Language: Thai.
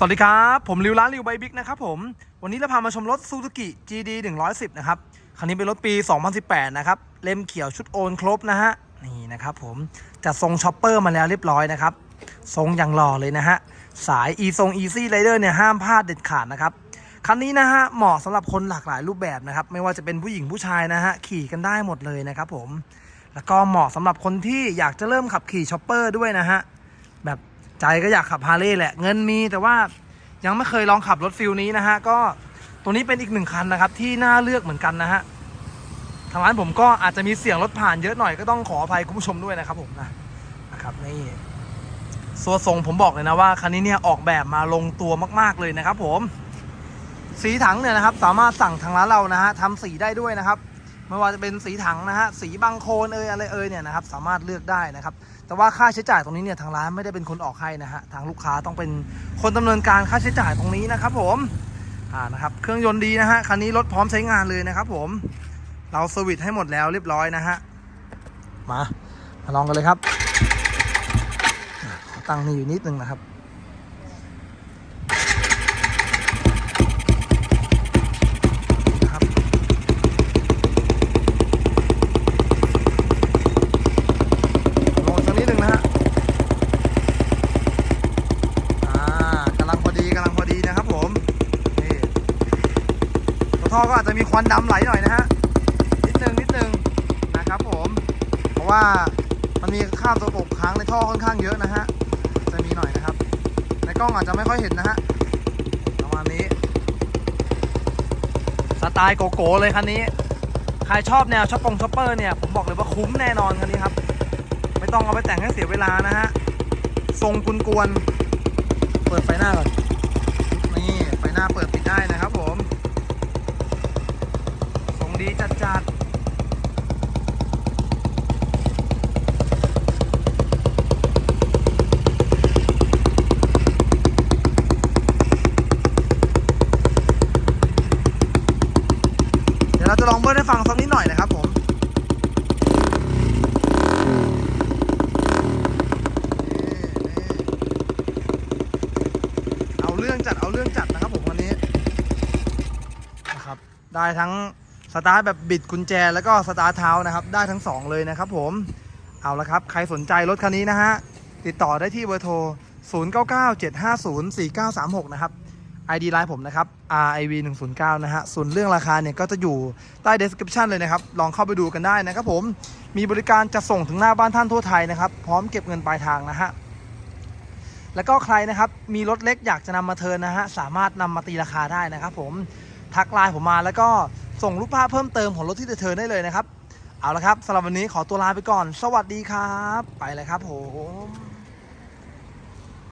สวัสดีครับ ผมริวร้านริวไบบิ๊กนะครับผมวันนี้เราพามาชมรถ Suzuki GD 110 นะครับ คันนี้เป็นรถปี 2018 นะครับ เล่มเขียวชุดโอนครบนะฮะ นี่นะครับผมจัดทรงช็อปเปอร์มาแล้วเรียบร้อยนะครับ ทรงอย่างหล่อเลยนะฮะ สาย e ทรง Easy Rider เนี่ยห้ามพลาดเด็ดขาดนะครับ คันนี้นะฮะ เหมาะสำหรับคนหลากหลายรูปแบบนะครับ ไม่ว่าจะเป็นผู้หญิงผู้ชายนะฮะ ขี่กันได้หมดเลยนะครับผม แล้วก็เหมาะสำหรับคนที่อยากจะเริ่มขับขี่ช็อปเปอร์ด้วยนะฮะแบบ ใจก็อยากขับฮาร์เลย์แหละ เงินมีแต่ว่ายังไม่เคยลองขับรถฟิลนี้นะฮะ ก็ตัวนี้เป็นอีกหนึ่งคันนะครับ ที่น่าเลือกเหมือนกันนะฮะทางร้านผมก็อาจจะมีเสียงรถผ่านเยอะหน่อยก็ต้องขออภัยคุณผู้ชมด้วยนะครับผมนะนะครับนี่ตัวทรงผมบอกเลยนะว่าคันนี้เนี่ยออกแบบมาลงตัวมาก ๆเลยนะครับ ผม สีถังเนี่ยนะครับ สามารถสั่งทางร้านเรานะฮะทำสีได้ด้วยนะครับ ไม่ว่าจะเป็นสีถังนะฮะสีบางโคลนเอยอะไรเอยเนี่ยนะครับสามารถเลือกได้นะครับแต่ว่าค่าใช้จ่ายตรงนี้เนี่ยทางร้านไม่ได้เป็นคนออกให้นะฮะทางลูกค้าต้องเป็นคนดำเนินการค่าใช้จ่ายตรงนี้นะครับผมอ่านะครับเครื่องยนต์ดีนะฮะคันนี้รถพร้อมใช้งานเลยนะครับผมเราสวิตช์ให้หมดแล้วเรียบร้อยนะฮะมามาลองกันเลยครับตั้งนี่อยู่นิดนึงนะครับล งนะฮะอ่ากำลังพอดีกำลังพอดีนะครับผมนี่ตัวท่อก็อาจจะมีควันดำไหลหน่อยนะฮะนิดนึงนิดนึงนะครับผมเพราะว่ามันมีคราบตัวกบค้างในท่อค่อนข้างเยอะนะฮะจะมีหน่อยนะครับ ในกล้องอาจจะไม่ค่อยเห็นนะฮะประมาณนี้ สไตล์โกโก้เลยคันนี้ ใครชอบแนวช็อปปงช็อปเปอร์เนี่ยผมบอกเลยว่าคุ้มแน่นอนคันนี้ครับ ไม่ต้องเอาไปแต่งให้เสียเวลานะฮะ ทรงกุนกวน เปิดไฟหน้าก่อน นี่ไฟหน้าเปิดปิดได้นะครับผม ทรงดีจัดจัดเดี๋ยวเราจะลองเบิ้ลให้ฟังสักนิดหน่อยนะครับผม เอาเรื่องจัดเอาเรื่องจัดนะครับผมวันนี้นะครับ ได้ทั้งสตาร์ทแบบบิดกุญแจแล้วก็สตาร์ทเท้านะครับ ได้ทั้งสองเลยนะครับผม เอาละครับ ใครสนใจรถคันนี้นะฮะ ติดต่อได้ที่เบอร์โทร 0997504936 นะครับ ID ไลน์ผมนะครับ RIV 109นะฮะ ส่วนเรื่องราคาเนี่ยก็จะอยู่ใต้ description เลยนะครับ ลองเข้าไปดูกันได้นะครับผม มีบริการจะส่งถึงหน้าบ้านท่านทั่วไทยนะครับ พร้อมเก็บเงินปลายทางนะฮะ แล้วก็ใครนะครับ มีรถเล็กอยากจะนำมาเทินนะฮะ สามารถนำมาตีราคาได้นะครับผม ทักไลน์ผมมาแล้วก็ส่งรูปภาพเพิ่มเติมของรถที่จะเทินได้เลยนะครับ เอาละครับสำหรับวันนี้ขอตัวลาไปก่อน สวัสดีครับ ไปเลยครับผม